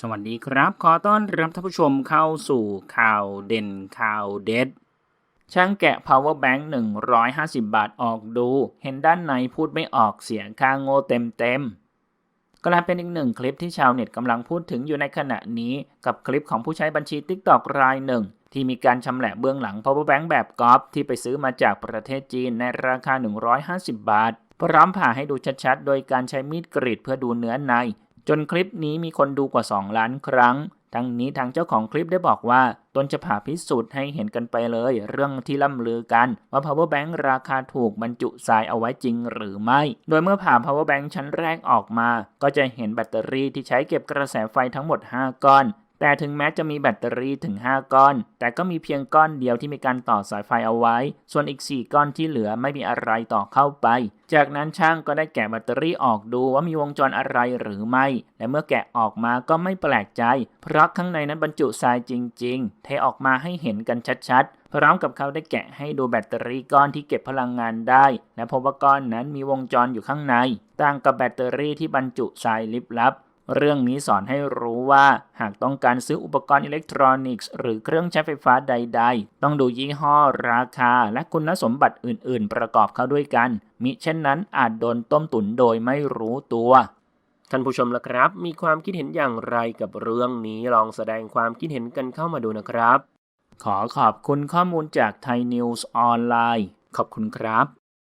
สวัสดีครับ ขอต้อนรับท่านผู้ชมเข้าสู่ข่าวเด่นข่าวเด็ด ช่างแกะ power bank 150 บาทออกดู เห็นด้านในพูดไม่ออกเสียงค่างโง่เต็มเต็มๆกลายเป็นอีกหนึ่งคลิปที่ชาวเน็ตกำลังพูดถึงอยู่ในขณะนี้ กับคลิปของผู้ใช้บัญชี TikTok รายหนึ่ง ที่มีการชำแหละเบื้องหลัง power bank แบบกอล์ฟที่ไปซื้อมาจากประเทศจีนในราคา 150 บาทพร้อมผ่าให้ดูชัดๆ โดยการใช้มีดกรีดเพื่อดูเนื้อใน จนคลิปนี้มีคนดูกว่า 2 ล้านครั้ง ทั้งนี้ทางเจ้าของคลิปได้บอกว่า ตนจะผ่าพิสูจน์ให้เห็นกันไปเลย เรื่องที่ล่ำลือกันว่า power bank ราคาถูกบรรจุทรายเอาไว้จริงหรือไม่ โดยเมื่อผ่า power bank ชั้นแรกออกมา ก็จะเห็นแบตเตอรี่ที่ใช้เก็บกระแสไฟทั้งหมด 5 ก้อน แต่ถึงแม้จะมีแบตเตอรี่ถึง 5 ก้อน แต่ก็มีเพียงก้อนเดียวที่มีการต่อสายไฟเอาไว้ ส่วนอีก 4 ก้อนที่เหลือไม่มีอะไรต่อเข้าไป จากนั้นช่างก็ได้แกะแบตเตอรี่ออกดูว่ามีวงจรอะไรหรือไม่ และเมื่อแกะออกมาก็ไม่แปลกใจ เพราะข้างในนั้นบรรจุทรายจริง ๆ เทออกมาให้เห็นกันชัดๆ พร้อมกับเขาได้แกะให้ดูแบตเตอรี่ก้อนที่เก็บพลังงานได้ และพบว่าก้อนนั้นมีวงจรอยู่ข้างใน ต่างกับแบตเตอรี่ที่บรรจุทรายลิบลับ เรื่องนี้สอนให้รู้ว่าหากต้องการซื้ออุปกรณ์อิเล็กทรอนิกส์หรือเครื่องใช้ไฟฟ้าใด ๆ ต้องดูยี่ห้อราคา และคุณสมบัติอื่น ๆ ประกอบเข้าด้วยกัน มิเช่นนั้นอาจโดนต้มตุ๋นโดยไม่รู้ตัวท่านผู้ชมละครับ มีความคิดเห็นอย่างไรกับเรื่องนี้ลองแสดงความคิดเห็นกันเข้ามาดูนะครับ ขอขอบคุณข้อมูลจากไทยนิวส์ออนไลน์ขอบคุณครับ